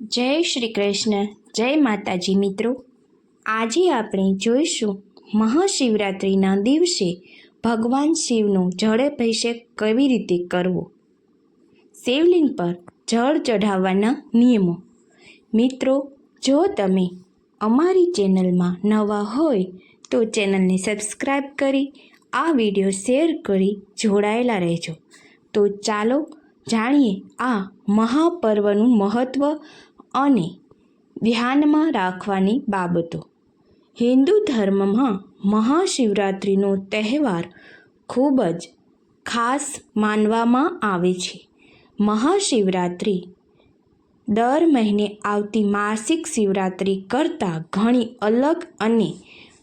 જય શ્રી કૃષ્ણ. જય માતાજી મિત્રો. આજે આપણે જોઈશું મહાશિવરાત્રિના દિવસે ભગવાન શિવનો જળાભિષેક કેવી રીતે કરવો? શિવલિંગ પર જળ ચઢાવવાના નિયમો. મિત્રો, જો તમે અમારી ચેનલમાં નવા હોય તો ચેનલને સબસ્ક્રાઈબ કરી આ વીડિયો શેર કરી જોડાયેલા રહેજો. તો ચાલો જાણીએ આ મહાપર્વનું મહત્ત્વ અને ધ્યાનમાં રાખવાની બાબતો. હિન્દુ ધર્મમાં મહાશિવરાત્રિનો તહેવાર ખૂબ જ ખાસ માનવામાં આવે છે. મહાશિવરાત્રિ દર મહિને આવતી માસિક શિવરાત્રિ કરતાં ઘણી અલગ અને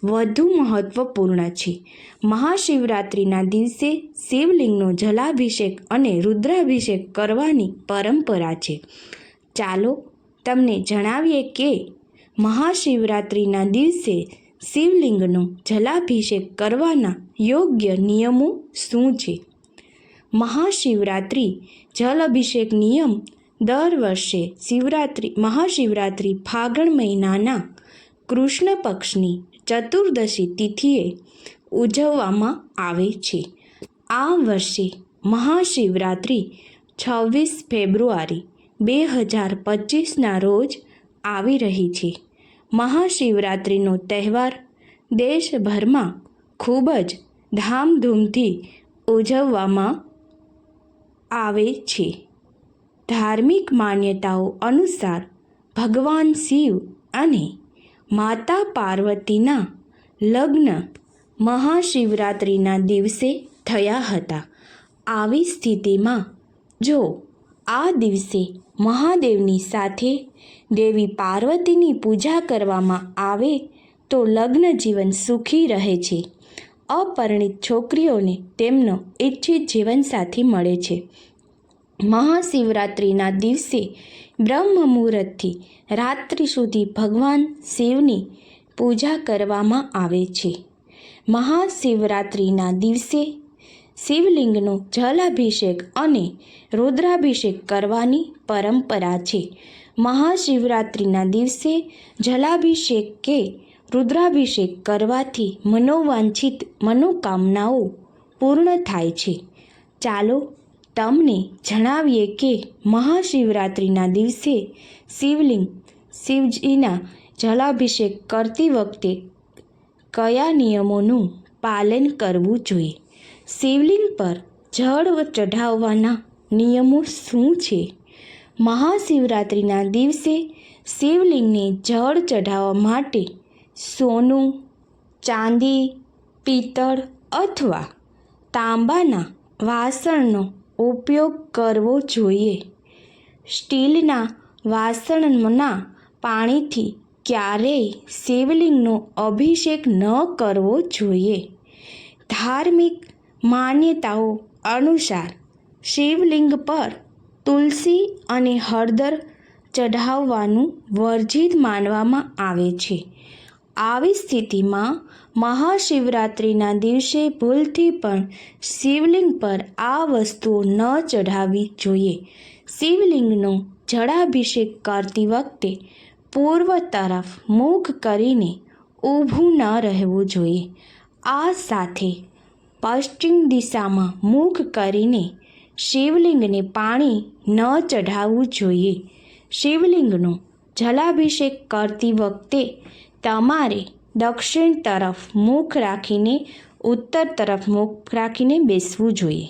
વધુ મહત્વપૂર્ણ છે. મહાશિવરાત્રિના દિવસે શિવલિંગનો જલાભિષેક અને રુદ્રાભિષેક કરવાની પરંપરા છે. ચાલો તમને જણાવીએ કે મહાશિવરાત્રિના દિવસે શિવલિંગનો જલાભિષેક કરવાના યોગ્ય નિયમો શું છે? મહાશિવરાત્રિ જલ અભિષેક નિયમ દર વર્ષે શિવરાત્રિ, મહાશિવરાત્રિ ફાગણ મહિનાના કૃષ્ણ પક્ષની ચતુર્દશી તિથિએ ઉજવવામાં આવે છે. આ વર્ષે મહાશિવરાત્રિ છવ્વીસ ફેબ્રુઆરી બે હજાર પચીસના રોજ આવી રહી છે. મહાશિવરાત્રિનો તહેવાર દેશભરમાં ખૂબ જ ધામધૂમથી ઉજવવામાં આવે છે. ધાર્મિક માન્યતાઓ અનુસાર ભગવાન શિવ અને માતા પાર્વતીના લગ્ન મહાશિવરાત્રિના દિવસે થયા હતા. આવી સ્થિતિમાં જો આ દિવસે મહાદેવની સાથે દેવી પાર્વતીની પૂજા કરવામાં આવે તો લગ્ન જીવન સુખી રહે છે. અપરિણિત છોકરીઓને તેમનો ઈચ્છિત જીવનસાથી મળે છે. મહાશિવરાત્રિના દિવસે બ્રહ્મ મુહૂર્તથી રાત્રિ સુધી ભગવાન શિવની પૂજા કરવામાં આવે છે. મહાશિવરાત્રિના દિવસે શિવલિંગનો જલાભિષેક અને રુદ્રાભિષેક કરવાની પરંપરા છે. મહાશિવરાત્રિના દિવસે જલાભિષેક કે રુદ્રાભિષેક કરવાથી મનોવાંછિત મનોકામનાઓ પૂર્ણ થાય છે. ચાલો તમને જણાવીએ કે મહાશિવરાત્રિના દિવસે શિવલિંગ શિવજીના જલાભિષેક કરતી વખતે કયા નિયમોનું પાલન કરવું જોઈએ? શિવલિંગ પર જળ ચઢાવવાના નિયમો શું છે? મહાશિવરાત્રિના દિવસે શિવલિંગને જળ ચઢાવવા માટે સોનું, ચાંદી, પિત્તળ અથવા તાંબાના વાસણનો ઉપયોગ કરવો જોઈએ. સ્ટીલના વાસણના પાણીથી ક્યારેય શિવલિંગનો અભિષેક ન કરવો જોઈએ. ધાર્મિક માન્યતાઓ અનુસાર શિવલિંગ પર તુલસી અને હળદર ચઢાવવાનું વર્જિત માનવામાં આવે છે. આવી સ્થિતિમાં મહાશિવરાત્રિના દિવસે ભૂલથી પણ શિવલિંગ પર આ વસ્તુઓ ન ચઢાવવી જોઈએ. શિવલિંગનો જળાભિષેક કરતી વખતે પૂર્વ તરફ મુખ કરીને ઊભું ન રહેવું જોઈએ. આ સાથે પશ્ચિમ દિશામાં મુખ કરીને શિવલિંગને પાણી ન ચઢાવવું જોઈએ. શિવલિંગનો જલાભિષેક કરતી વખતે તમારે દક્ષિણ તરફ મુખ રાખીને, ઉત્તર તરફ મુખ રાખીને બેસવું જોઈએ.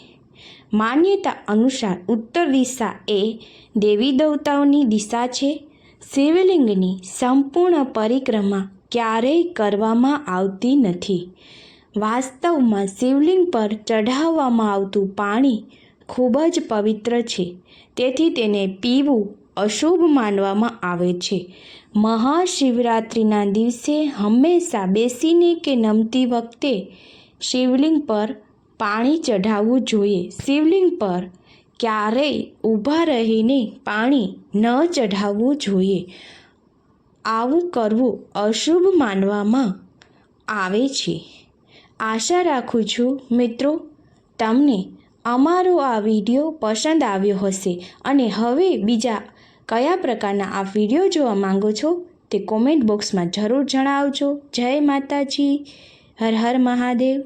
માન્યતા અનુસાર ઉત્તર દિશા એ દેવી દેવતાઓની દિશા છે. શિવલિંગની સંપૂર્ણ પરિક્રમા ક્યારેય કરવામાં આવતી નથી. વાસ્તવમાં શિવલિંગ પર ચઢાવવામાં આવતું પાણી ખૂબ જ પવિત્ર છે. તેથી તેને પીવું અશુભ માનવામાં આવે છે. મહાશિવરાત્રિના દિવસે હંમેશા બેસીને કે નમતી વખતે શિવલિંગ પર પાણી ચઢાવવું જોઈએ. શિવલિંગ પર ક્યારેય ઊભા રહીને પાણી ન ચઢાવવું જોઈએ. આવું કરવું અશુભ માનવામાં આવે છે. આશા રાખું છું, મિત્રો, તમને અમારો આ વીડિયો પસંદ આવ્યો હશે. અને હવે બીજા કયા પ્રકારના આ વીડિયો જોવા માંગો છો તે કોમેન્ટ બોક્સમાં જરૂર જણાવજો. જય માતાજી. હર હર મહાદેવ.